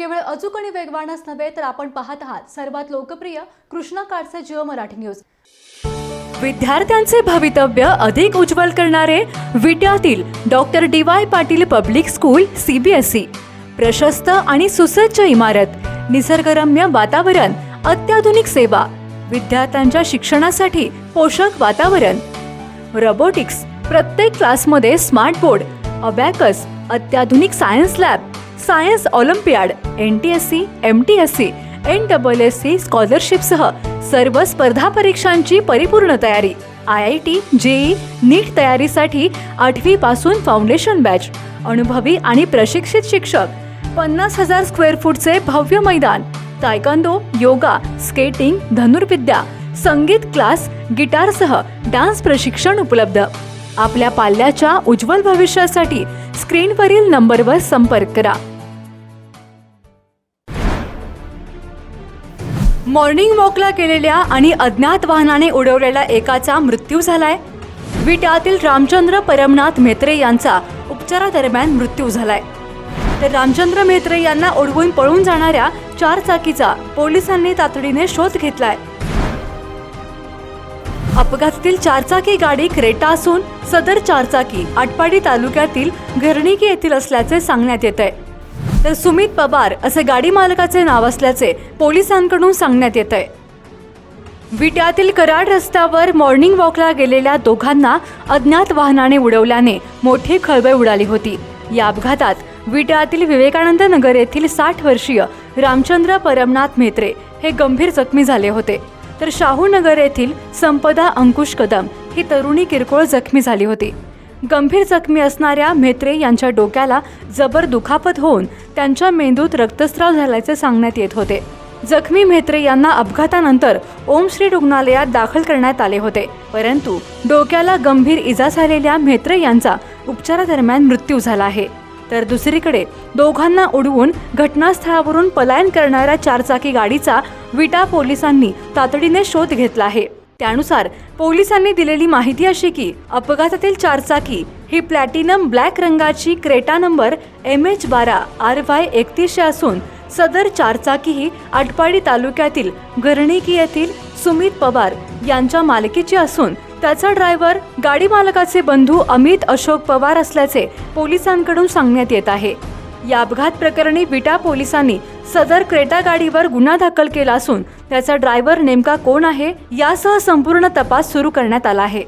केवळ अचूक आणि वेगवानच नव्हे तर आपण पाहत आहात सर्वात लोकप्रिय कृष्णा काडचे जिओ मराठी न्यूज. विद्यार्थ्यांचे भवितव्य अधिक उज्ज्वल करणारे विट्यातील doctor D Y Patil public school CBSE प्रशस्त आणि सुसज्ज इमारत निसर्गरम्य वातावरण अत्याधुनिक सेवा विद्यार्थ्यांच्या शिक्षणासाठी पोषक वातावरण. रोबोटिक्स प्रत्येक क्लासमध्ये स्मार्ट बोर्ड अबॅकस अत्याधुनिक science lab science olympiad N T S C M T S C N double S C स्कॉलरशिपसह सर्व स्पर्धा परीक्षांची परिपूर्ण तयारी. I I T JEE NEET तयारीसाठी आठवी पासून फाउंडेशन बॅच अनुभवी आणि प्रशिक्षित शिक्षक पन्नास हजार स्क्वेअर फूटचे भव्य मैदान तायकांदो योगा स्केटिंग धनुर्विद्या संगीत क्लास गिटारसह डान्स प्रशिक्षण उपलब्ध. आपल्या पाल्याच्या उज्ज्वल भविष्यासाठी स्क्रीनवरील नंबरवर संपर्क करा. मॉर्निंग वॉकला केलेल्या आणि अज्ञात वाहनाने उडवलेल्या एकाचा मृत्यू झालाय. विट्यातील रामचंद्र परमनाथ म्हेत्रे यांचा उपचारादरम्यान मृत्यू झालाय. तर रामचंद्र म्हेत्रे यांना उडवून पळून जाणाऱ्या चार चाकीचा पोलिसांनी तातडीने शोध घेतलाय. अपघातातील चारचाकी गाडी क्रेटा असून सदर चारचाकी आटपाडी तालुक्यातील घरणिकी येथील असल्याचे सांगण्यात येत आहे तर सुमित पवार असे गाडी मालकाचे नाव असल्याचे पोलिसांकडून सांगण्यात येत आहे. विट्यातील कराड रस्त्यावर मॉर्निंग वॉकला गेलेल्या दोघांना अज्ञात वाहनाने उडवल्याने मोठी खळबळ उडाली होती. या अपघातात विट्यातील विवेकानंद नगर येथील साठ वर्षीय रामचंद्र परमनाथ म्हेत्रे हे गंभीर जखमी झाले होते. तर शाहूनगर येथील संपदा अंकुश कदम ही तरुणी किरकोळ जखमी झाली होती. गंभीर जखमी असणाऱ्या म्हेत्रे यांच्या डोक्याला जबर दुखापत होऊन त्यांच्या मेंदूत रक्तस्राव झाल्याचे सांगण्यात येत होते. जखमी म्हेत्रे यांना अपघातानंतर ओम श्री रुग्णालयात दाखल करण्यात आले होते. परंतु डोक्याला गंभीर इजा झालेल्या म्हेत्रे यांचा उपचारादरम्यान मृत्यू झाला आहे. तर दुसरीकडे दोघांना उडवून घटनास्थळावरून पलायन करणाऱ्या चारचाकी गाडीचा विटा पोलिसांनी तातडीने शोध घेतला आहे. त्यानुसार पोलिसांनी दिलेली माहिती अशी की अपघातातील चारचाकी ही प्लॅटिनम ब्लॅक रंगाची क्रेटा नंबर एम एच बारा आर वाय एकतीसशे असून सदर चारचाकी ही आटपाडी तालुक्यातील गरणिकी येथील सुमित पवार यांच्या मालकीची असून त्याचा ड्रायव्हर गाडी मालकाचे बंधू अमित अशोक पवार असल्याचे पोलिसांकडून सांगण्यात येत आहे. या अपघात प्रकरणी विटा पोलिसांनी सदर क्रेटा गाडीवर गुन्हा दाखल केला असून त्याचा ड्रायव्हर नेमका कोण आहे यासह संपूर्ण तपास सुरू करण्यात आला आहे.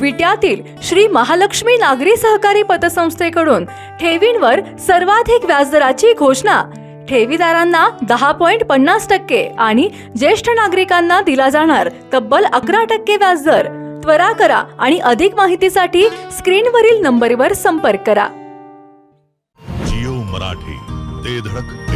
विट्यातील श्री महालक्ष्मी नागरी सहकारी पतसंस्थेकडून ठेवींवर सर्वाधिक व्याजदराची घोषणा. ठेवीदारांना दहा पॉइंट पन्नास टक्के आणि ज्येष्ठ नागरिकांना दिला जाणार तब्बल अकरा टक्के व्याजदर. त्वरा करा आणि अधिक माहितीसाठी स्क्रीनवरील नंबरवर संपर्क करा. जिओ मराठी. ते धडक